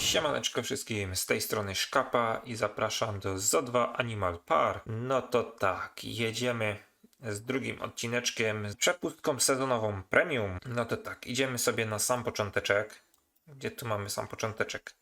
Siemaneczko wszystkim, z tej strony Szkapa i zapraszam do ZO2 Animal Park. No to tak, jedziemy z drugim odcineczkiem, z przepustką sezonową premium. No to tak, idziemy sobie na sam począteczek. Gdzie tu mamy sam począteczek?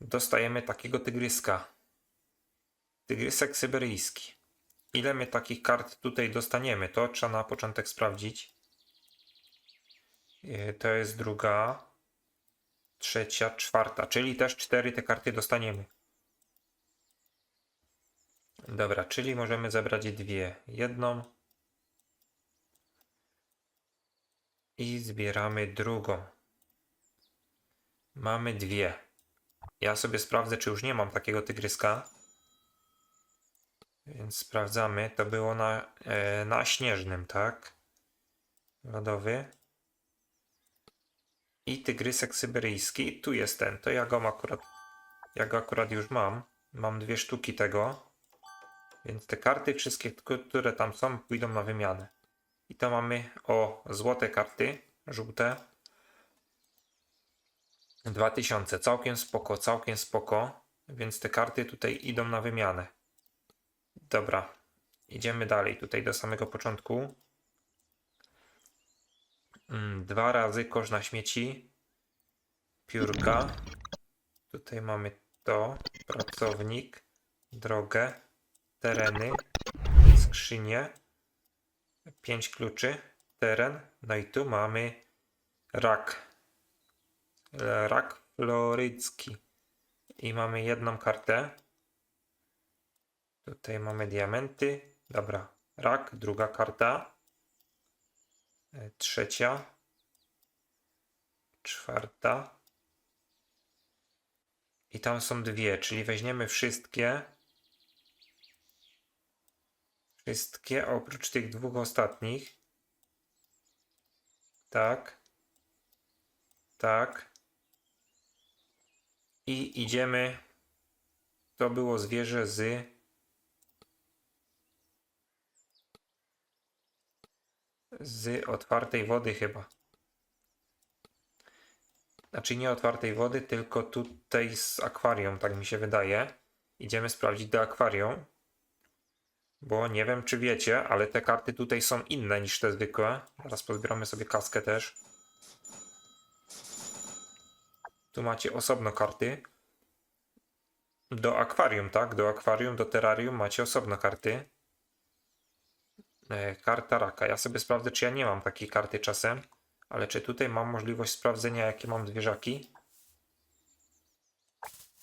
Dostajemy takiego tygryska. Tygrysek syberyjski. Ile my takich kart tutaj dostaniemy? To trzeba na początek sprawdzić. Yy, To jest druga trzecia, czwarta, czyli też cztery te karty dostaniemy. Dobra, czyli możemy zebrać dwie. Jedną i zbieramy drugą. Mamy dwie. Ja sobie sprawdzę, czy już nie mam takiego tygryska. Więc sprawdzamy. To było na, e, na śnieżnym, tak? Lodowy. I tygrysek syberyjski. Tu jest ten. To ja go akurat, ja go akurat już mam. Mam dwie sztuki tego. Więc te karty wszystkie, które tam są, pójdą na wymianę. I to mamy o złote karty, żółte. 2000. Całkiem spoko, całkiem spoko. Więc te karty tutaj idą na wymianę. Dobra. Idziemy dalej tutaj do samego początku. Mm, Dwa razy kosz na śmieci. Piórka. Tutaj mamy to. Pracownik. Drogę. Tereny. Skrzynię. Pięć kluczy. Teren. No i tu mamy rak. Rak florycki. I mamy jedną kartę. Tutaj mamy diamenty. Dobra. Rak. Druga karta. E, Trzecia. Czwarta. I tam są dwie, czyli weźmiemy wszystkie. Wszystkie oprócz tych dwóch ostatnich. Tak. Tak. I idziemy. To było zwierzę z. Z otwartej wody chyba. Znaczy nie otwartej wody, tylko tutaj z akwarium, tak mi się wydaje. Idziemy sprawdzić do akwarium. Bo nie wiem, czy wiecie, ale te karty tutaj są inne niż te zwykłe. Teraz pozbieramy sobie kaskę też. Tu macie osobno karty. Do akwarium, tak? Do akwarium, do terrarium macie osobno karty. E, Karta raka. Ja sobie sprawdzę, czy ja nie mam takiej karty czasem. Ale czy tutaj mam możliwość sprawdzenia, jakie mam zwierzaki?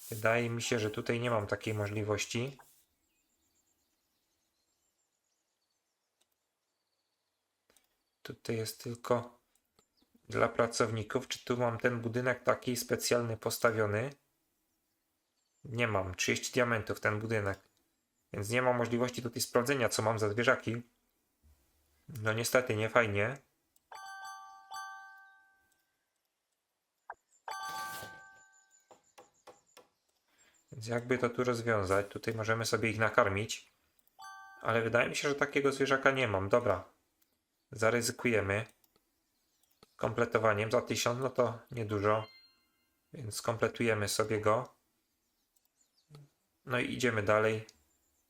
Wydaje mi się, że tutaj nie mam takiej możliwości. Tutaj jest tylko dla pracowników. Czy tu mam ten budynek taki specjalny postawiony? Nie mam. 30 diamentów ten budynek. Więc nie mam możliwości tutaj sprawdzenia, co mam za zwierzaki. No niestety, nie fajnie. Więc jakby to tu rozwiązać? Tutaj możemy sobie ich nakarmić. Ale wydaje mi się, że takiego zwierzaka nie mam. Dobra. Zaryzykujemy. Kompletowaniem za 1000, no to niedużo. Więc skompletujemy sobie go. No i idziemy dalej.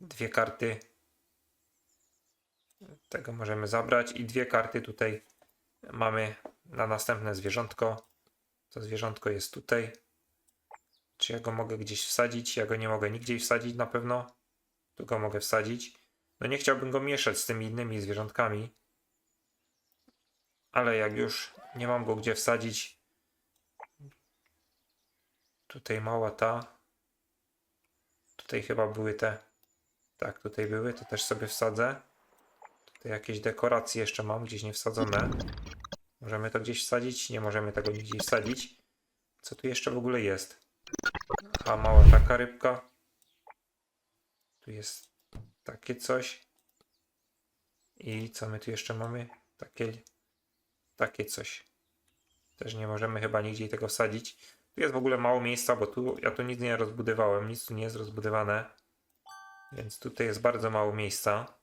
Dwie karty. Tego możemy zabrać. I dwie karty tutaj mamy na następne zwierzątko. To zwierzątko jest tutaj. Czy ja go mogę gdzieś wsadzić? Ja go nie mogę nigdzie wsadzić na pewno. Tu go mogę wsadzić. No nie chciałbym go mieszać z tymi innymi zwierzątkami. Ale jak już nie mam go gdzie wsadzić. Tutaj mała ta. Tutaj chyba były te. Tak, tutaj były. To też sobie wsadzę. Jakieś dekoracje jeszcze mam gdzieś nie wsadzone. Możemy to gdzieś wsadzić? Nie możemy tego nigdzie wsadzić. Co tu jeszcze w ogóle jest? A mała taka rybka. Tu jest takie coś. I co my tu jeszcze mamy? Takie, takie coś. Też nie możemy chyba nigdzie tego wsadzić. Tu jest w ogóle mało miejsca, bo tu ja tu nic nie rozbudowałem. Nic tu nie jest rozbudowane. Więc tutaj jest bardzo mało miejsca.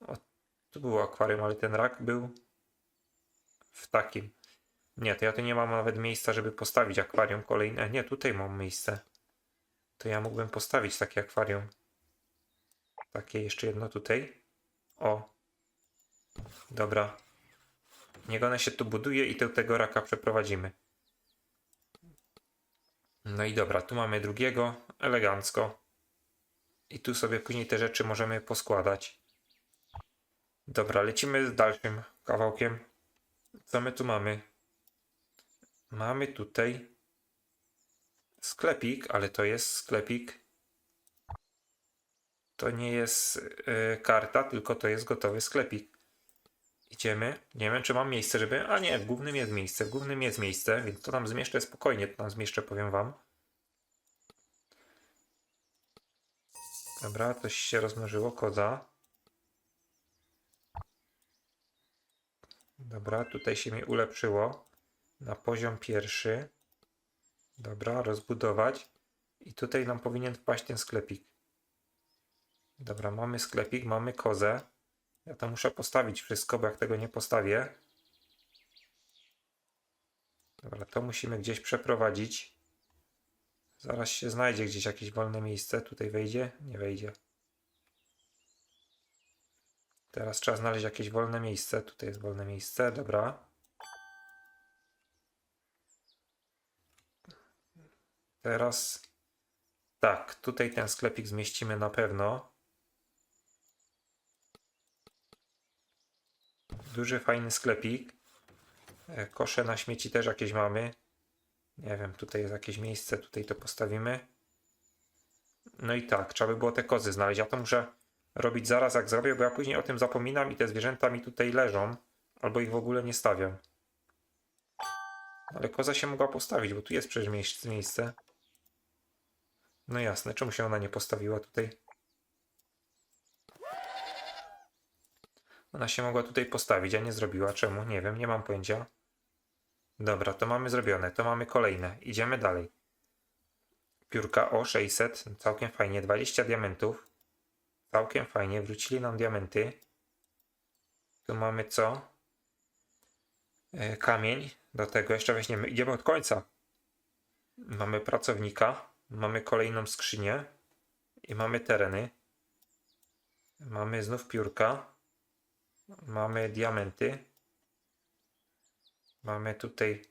O, tu było akwarium, ale ten rak był w takim. Nie, to ja tu nie mam nawet miejsca, żeby postawić akwarium kolejne. Nie, tutaj mam miejsce. To ja mógłbym postawić takie akwarium. Takie jeszcze jedno tutaj. O. Dobra. Niech one się tu buduje i tego raka przeprowadzimy. No i dobra, tu mamy drugiego. Elegancko. I tu sobie później te rzeczy możemy poskładać. Dobra, lecimy z dalszym kawałkiem. Co my tu mamy? Mamy tutaj sklepik, ale to jest sklepik. To nie jest e, karta, tylko to jest gotowy sklepik. Idziemy. Nie wiem, czy mam miejsce, żeby. A nie, w głównym jest miejsce. W głównym jest miejsce, więc to tam zmieszczę spokojnie. To tam zmieszczę, powiem wam. Dobra, coś się rozmnożyło. Koza. Dobra, tutaj się mi ulepszyło na poziom pierwszy. Dobra, rozbudować. I tutaj nam powinien wpaść ten sklepik. Dobra, mamy sklepik, mamy kozę. Ja to muszę postawić wszystko, bo jak tego nie postawię. Dobra, to musimy gdzieś przeprowadzić. Zaraz się znajdzie gdzieś jakieś wolne miejsce. Tutaj wejdzie? Nie wejdzie. Teraz trzeba znaleźć jakieś wolne miejsce. Tutaj jest wolne miejsce, dobra. Teraz tak, tutaj ten sklepik zmieścimy na pewno. Duży, fajny sklepik. E, Kosze na śmieci też jakieś mamy. Nie wiem, tutaj jest jakieś miejsce, tutaj to postawimy. No i tak, trzeba by było te kozy znaleźć. Ja to muszę robić zaraz jak zrobię, bo ja później o tym zapominam i te zwierzęta mi tutaj leżą, albo ich w ogóle nie stawiam. Ale koza się mogła postawić, bo tu jest przecież miejsc- miejsce. No jasne, czemu się ona nie postawiła tutaj? Ona się mogła tutaj postawić, a nie zrobiła. Czemu? Nie wiem, nie mam pojęcia. Dobra, to mamy zrobione, to mamy kolejne. Idziemy dalej. Piórka o 600, całkiem fajnie, 20 diamentów. Całkiem fajnie, wrócili nam diamenty. Tu mamy co? E, kamień. Do tego jeszcze weźmiemy. Idziemy od końca. Mamy pracownika. Mamy kolejną skrzynię. I mamy tereny. Mamy znów piórka. Mamy diamenty. Mamy tutaj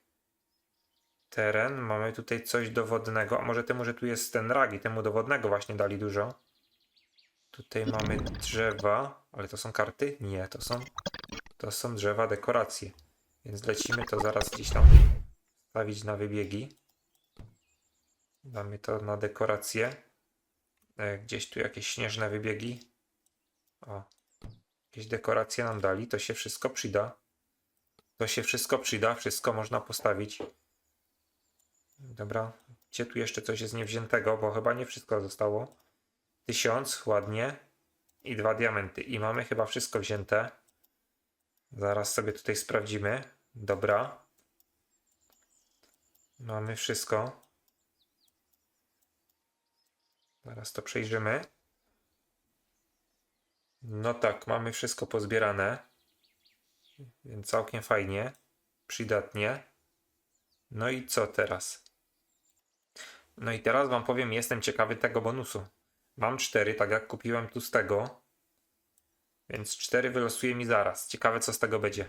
teren. Mamy tutaj coś dowodnego. A może temu, że tu jest ten ragi, temu dowodnego właśnie dali dużo. Tutaj mamy drzewa, ale to są karty? Nie, to są, to są drzewa, dekoracje. Więc lecimy to zaraz gdzieś tam stawić na wybiegi. Damy to na dekoracje. E, Gdzieś tu jakieś śnieżne wybiegi. O, jakieś dekoracje nam dali, to się wszystko przyda. To się wszystko przyda, wszystko można postawić. Dobra, gdzie tu jeszcze coś jest niewziętego, bo chyba nie wszystko zostało. Tysiąc, ładnie. I dwa diamenty. I mamy chyba wszystko wzięte. Zaraz sobie tutaj sprawdzimy. Dobra. Mamy wszystko. Zaraz to przejrzymy. No tak, mamy wszystko pozbierane. Więc całkiem fajnie. Przydatnie. No i co teraz? No i teraz wam powiem, jestem ciekawy tego bonusu. Mam cztery, tak jak kupiłem tu z tego. Więc cztery wylosuje mi zaraz. Ciekawe co z tego będzie.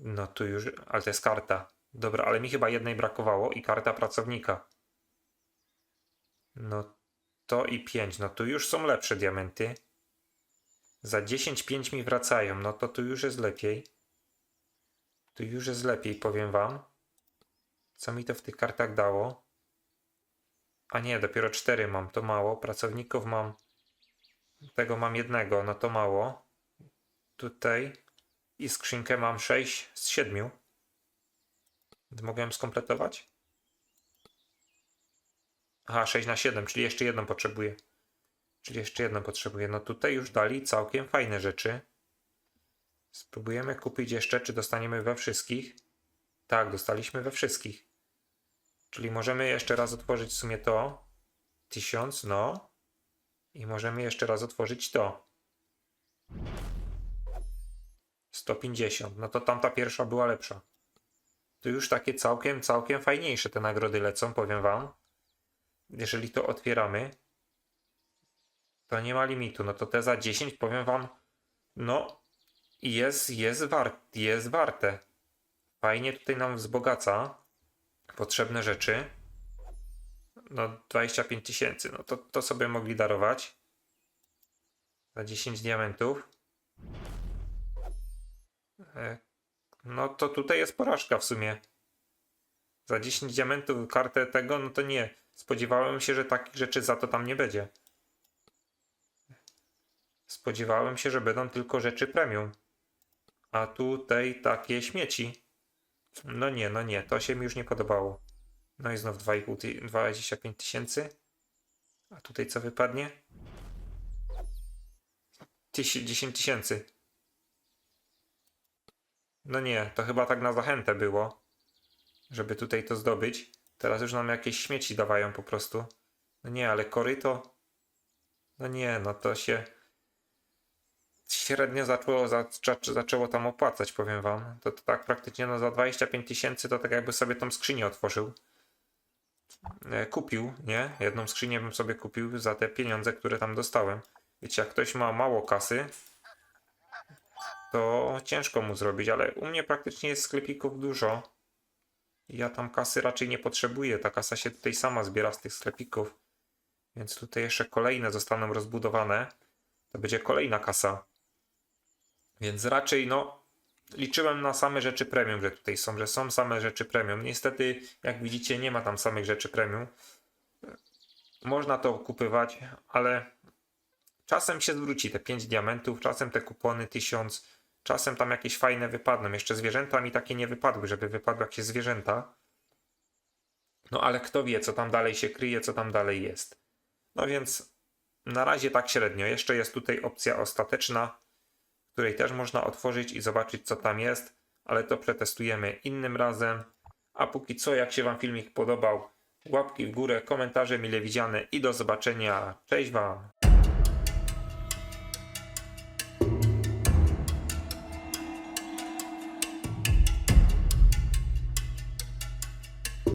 No tu już, ale to jest karta. Dobra, ale mi chyba jednej brakowało i karta pracownika. No to i 5. No tu już są lepsze diamenty. Za 10 5 mi wracają. No to tu już jest lepiej. Tu już jest lepiej, powiem wam. Co mi to w tych kartach dało? A nie, dopiero 4 mam, to mało. Pracowników mam. Tego mam jednego, no to mało. Tutaj. I skrzynkę mam 6 z 7. Mogłem skompletować? Aha, 6 na 7, czyli jeszcze jedną potrzebuję. Czyli jeszcze jedną potrzebuję. No tutaj już dali całkiem fajne rzeczy. Spróbujemy kupić jeszcze, czy dostaniemy we wszystkich. Tak, dostaliśmy we wszystkich. Czyli możemy jeszcze raz otworzyć w sumie to. 1000, no. I możemy jeszcze raz otworzyć to. 150. No to tamta pierwsza była lepsza. Tu już takie całkiem, całkiem fajniejsze te nagrody lecą, powiem wam. Jeżeli to otwieramy, to nie ma limitu. No to te za 10, powiem wam, no jest, jest, wart, jest warte. Fajnie tutaj nam wzbogaca potrzebne rzeczy. No 25 tysięcy, no to, to sobie mogli darować. Za 10 diamentów. E, No to tutaj jest porażka w sumie. Za 10 diamentów kartę tego, no to nie. Spodziewałem się, że takich rzeczy za to tam nie będzie. Spodziewałem się, że będą tylko rzeczy premium. A tutaj takie śmieci. No nie, no nie, to się mi już nie podobało. No i znów 2,5 ty- 25 tysięcy. A tutaj co wypadnie? Tyś- 10 tysięcy. No nie, to chyba tak na zachętę było, żeby tutaj to zdobyć. Teraz już nam jakieś śmieci dawają po prostu. No nie, ale koryto. No nie, no to się średnio zaczęło, zaczę- zaczęło tam opłacać, powiem wam. To, to tak praktycznie no za 25 tysięcy to tak jakby sobie tą skrzynię otworzył. E, Kupił, nie? Jedną skrzynię bym sobie kupił za te pieniądze, które tam dostałem. Wiecie, jak ktoś ma mało kasy, to ciężko mu zrobić, ale u mnie praktycznie jest sklepików dużo. Ja tam kasy raczej nie potrzebuję. Ta kasa się tutaj sama zbiera z tych sklepików. Więc tutaj jeszcze kolejne zostaną rozbudowane. To będzie kolejna kasa. Więc raczej no liczyłem na same rzeczy premium, że tutaj są, że są same rzeczy premium. Niestety, jak widzicie, nie ma tam samych rzeczy premium. Można to kupywać, ale czasem się zwróci te 5 diamentów, czasem te kupony 1000, czasem tam jakieś fajne wypadną. Jeszcze zwierzęta mi takie nie wypadły, żeby wypadły jakieś zwierzęta. No ale kto wie, co tam dalej się kryje, co tam dalej jest. No więc na razie tak średnio. Jeszcze jest tutaj opcja ostateczna, której też można otworzyć i zobaczyć, co tam jest, ale to przetestujemy innym razem. A póki co, jak się Wam filmik podobał, łapki w górę, komentarze mile widziane i do zobaczenia. Cześć Wam!